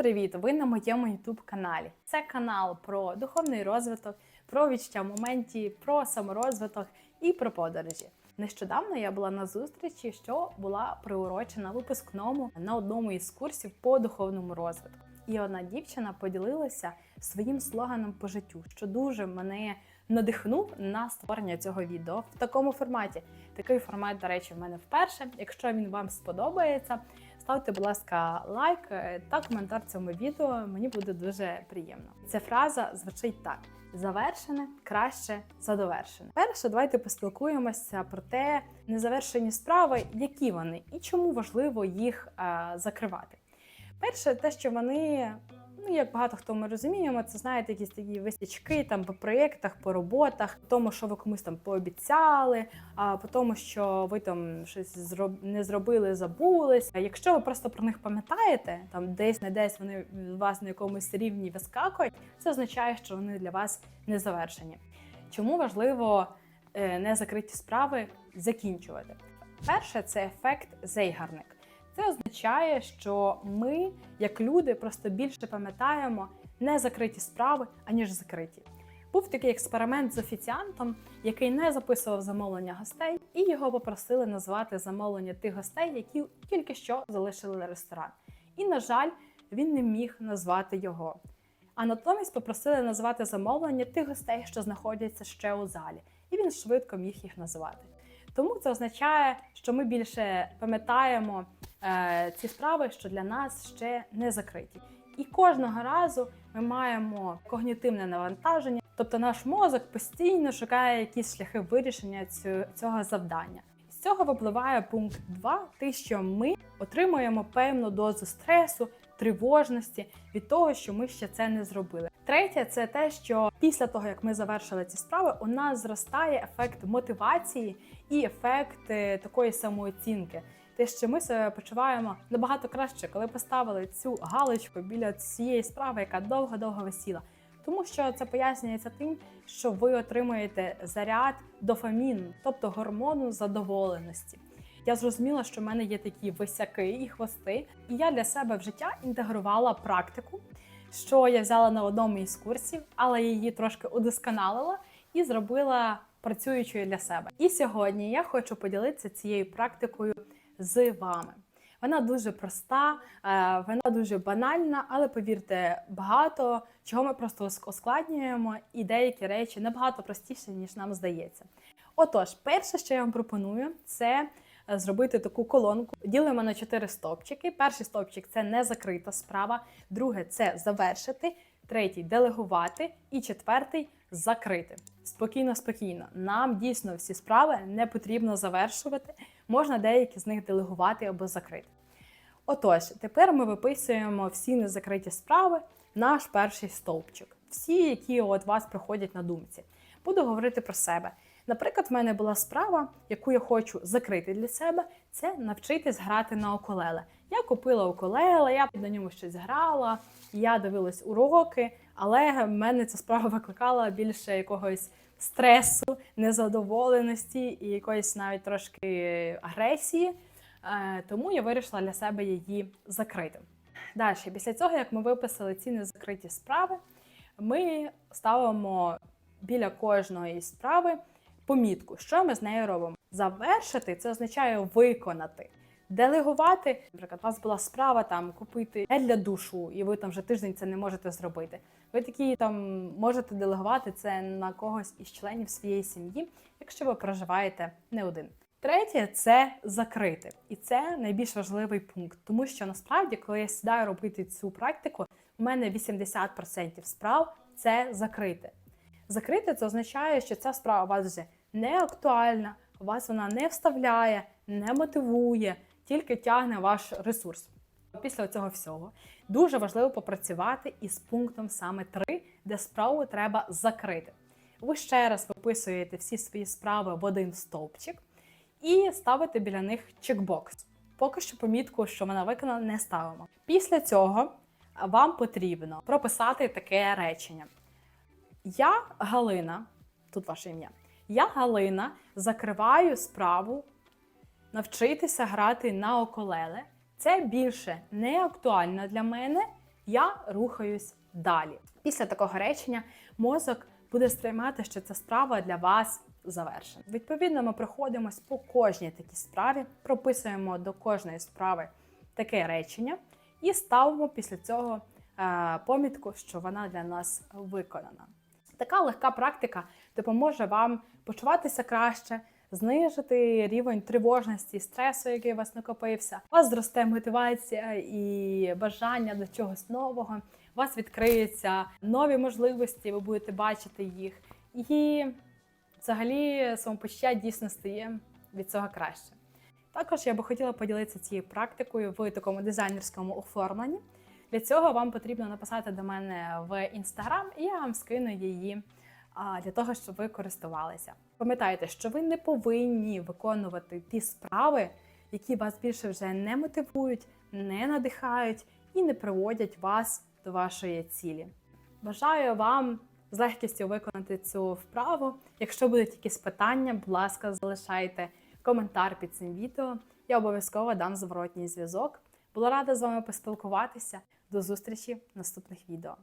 привіт! Ви на моєму youtube каналі. Це канал про духовний розвиток, про відчуття моменті, про саморозвиток і про подорожі. Нещодавно я була на зустрічі, що була приурочена випускному на одному із курсів по духовному розвитку. І одна дівчина поділилася своїм слоганом по життю, що дуже мене надихнув на створення цього відео в такому форматі. Такий формат, до речі, в мене вперше. Якщо він вам сподобається, ставте, будь ласка, лайк е, та коментар цьому відео. Мені буде дуже приємно. Ця фраза звучить так: завершене краще за довершене. Перше, давайте поспілкуємося про те, незавершені справи, які вони і чому важливо їх е, закривати. Перше, те, що вони, ну як багато хто ми розуміємо, це знаєте, якісь такі висічки там по проєктах, по роботах, по тому, що ви комусь там пообіцяли, а по тому, що ви там щось зроб... не зробили, забулись. А якщо ви просто про них пам'ятаєте, там десь не десь вони у вас на якомусь рівні вискакують, це означає, що вони для вас не завершені. Чому важливо е, незакриті справи закінчувати? Перше, це ефект Зейгарник. Це означає, що ми, як люди, просто більше пам'ятаємо не закриті справи, аніж закриті. Був такий експеримент з офіціантом, який не записував замовлення гостей, і його попросили назвати замовлення тих гостей, які тільки що залишили ресторан. І, на жаль, він не міг назвати його. А натомість попросили назвати замовлення тих гостей, що знаходяться ще у залі, і він швидко міг їх назвати. Тому це означає, що ми більше пам'ятаємо е, ці справи, що для нас ще не закриті. І кожного разу ми маємо когнітивне навантаження, тобто наш мозок постійно шукає якісь шляхи вирішення цього завдання. З цього випливає пункт 2, те, що ми отримуємо певну дозу стресу, тривожності від того, що ми ще це не зробили. Третє, це те, що після того, як ми завершили ці справи, у нас зростає ефект мотивації і ефект е, такої самооцінки. Те, що ми себе почуваємо набагато краще, коли поставили цю галочку біля цієї справи, яка довго-довго висіла. Тому що це пояснюється тим, що ви отримуєте заряд дофаміну, тобто гормону задоволеності. Я зрозуміла, що в мене є такі висяки і хвости, і я для себе в життя інтегрувала практику, що я взяла на одному із курсів, але її трошки удосконалила і зробила працюючою для себе. І сьогодні я хочу поділитися цією практикою з вами. Вона дуже проста, е, вона дуже банальна, але повірте, багато чого ми просто ускладнюємо, і деякі речі набагато простіше, ніж нам здається. Отож, перше, що я вам пропоную, це зробити таку колонку. Ділимо на чотири стовпчики. Перший стовпчик це не закрита справа, друге це завершити, третій делегувати, і четвертий закрити. Спокійно, спокійно. Нам дійсно всі справи не потрібно завершувати. Можна деякі з них делегувати або закрити. Отож, тепер ми виписуємо всі незакриті справи наш перший стовпчик. Всі, які от вас приходять на думці. Буду говорити про себе. Наприклад, в мене була справа, яку я хочу закрити для себе, це навчитись грати на околеле. Я купила околеле, я на ньому щось грала, я дивилась уроки, але в мене ця справа викликала більше якогось стресу, незадоволеності і якоїсь навіть трошки агресії. Е, Тому я вирішила для себе її закрити. Далі, після цього, як ми виписали ці незакриті справи, ми ставимо біля кожної справи помітку, що ми з нею робимо. Завершити це означає виконати. Делегувати, наприклад, у вас була справа там купити гель для душу, і ви там вже тиждень це не можете зробити. Ви такі там можете делегувати це на когось із членів своєї сім'ї, якщо ви проживаєте не один. Третє це закрити, і це найбільш важливий пункт, тому що насправді, коли я сідаю робити цю практику, у мене 80% справ це закрити. Закрити це означає, що ця справа у вас вже не актуальна, вас вона не вставляє, не мотивує, тільки тягне ваш ресурс. Після цього всього дуже важливо попрацювати із пунктом саме 3, де справу треба закрити. Ви ще раз виписуєте всі свої справи в один стовпчик і ставите біля них чекбокс. Поки що помітку, що вона виконана, не ставимо. Після цього вам потрібно прописати таке речення. Я Галина, тут ваше ім'я. Я Галина закриваю справу навчитися грати на околеле. Це більше не актуально для мене, я рухаюсь далі. Після такого речення мозок буде сприймати, що ця справа для вас завершена. Відповідно, ми проходимось по кожній такій справі, прописуємо до кожної справи таке речення і ставимо після цього е, помітку, що вона для нас виконана. Така легка практика допоможе вам почуватися краще, знижити рівень тривожності, стресу, який у вас накопився. У вас зросте мотивація і бажання до чогось нового. У вас відкриються нові можливості, ви будете бачити їх. І взагалі самопочуття дійсно стає від цього краще. Також я би хотіла поділитися цією практикою в такому дизайнерському оформленні. Для цього вам потрібно написати до мене в інстаграм, і я вам скину її для того, щоб ви користувалися. Пам'ятайте, що ви не повинні виконувати ті справи, які вас більше вже не мотивують, не надихають і не приводять вас до вашої цілі. Бажаю вам з легкістю виконати цю вправу. Якщо будуть якісь питання, будь ласка, залишайте коментар під цим відео. Я обов'язково дам зворотній зв'язок. Була рада з вами поспілкуватися. До зустрічі в наступних відео.